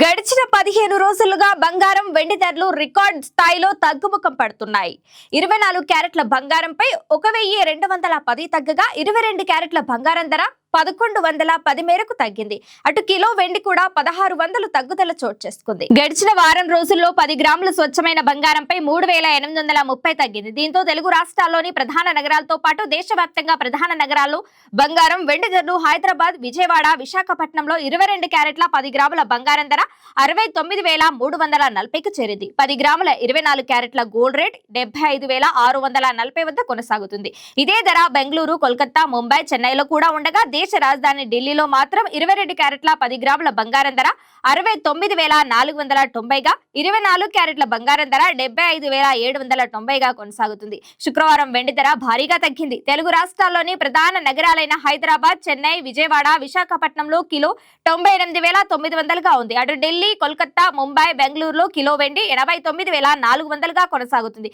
గడిచిన పదిహేను రోజులుగా బంగారం వెండి ధరలు రికార్డ్ స్థాయిలో తగ్గుముఖం పడుతున్నాయి. ఇరవై నాలుగు క్యారెట్ల బంగారంపై ఒక వెయ్యి రెండు వందల పది తగ్గగా ఇరవై రెండు క్యారెట్ల బంగారం ధర పదకొండు వందల పది మేరకు తగ్గింది. అటు కిలో వెండి కూడా పదహారు వందలు తగ్గుదల చోటు చేసుకుంది. గడిచిన వారం రోజుల్లో పది గ్రాముల స్వచ్ఛమైన బంగారంపై మూడు వేల ఎనిమిది వందల ముప్పై తగ్గింది. దీంతో తెలుగు రాష్ట్రాల్లోని ప్రధాన నగరాలతో పాటు దేశవ్యాప్తంగా ప్రధాన నగరాల్లో బంగారం వెండి ధరలు హైదరాబాద్ విజయవాడ విశాఖపట్నంలో ఇరవై రెండు క్యారెట్ల పది గ్రాముల బంగారం ధర అరవై తొమ్మిది వేల మూడు వందల నలభైకి చేరింది. పది గ్రాముల ఇరవై నాలుగు క్యారెట్ల గోల్డ్ రేట్ డెబ్బై ఐదు వేల ఆరు వందల నలభై వద్ద కొనసాగుతుంది. ఇదే ధర బెంగళూరు కోల్కతా ముంబై చెన్నైలో కూడా ఉండగా దేశ రాజధాని ఢిల్లీలో మాత్రం ఇరవై రెండు క్యారెట్ల పది గ్రాముల బంగారం ధర అరవై తొమ్మిది వేల నాలుగు వందల తొంభైగా ఇరవై నాలుగు క్యారెట్ల బంగారం ధర డెబ్బై ఐదు వేల ఏడు వందల తొంభైగా కొనసాగుతుంది. శుక్రవారం వెండి ధర భారీగా తగ్గింది. తెలుగు రాష్ట్రాల్లోని ప్రధాన నగరాలైన హైదరాబాద్ చెన్నై విజయవాడ విశాఖపట్నంలో కిలో తొంభై ఎనిమిది వేల తొమ్మిది వందలుగా ఉంది. అటు ఢిల్లీ కోల్కతా ముంబై బెంగళూరులో కిలో వెండి ఎనభై తొమ్మిది వేల నాలుగు వందలుగా కొనసాగుతుంది.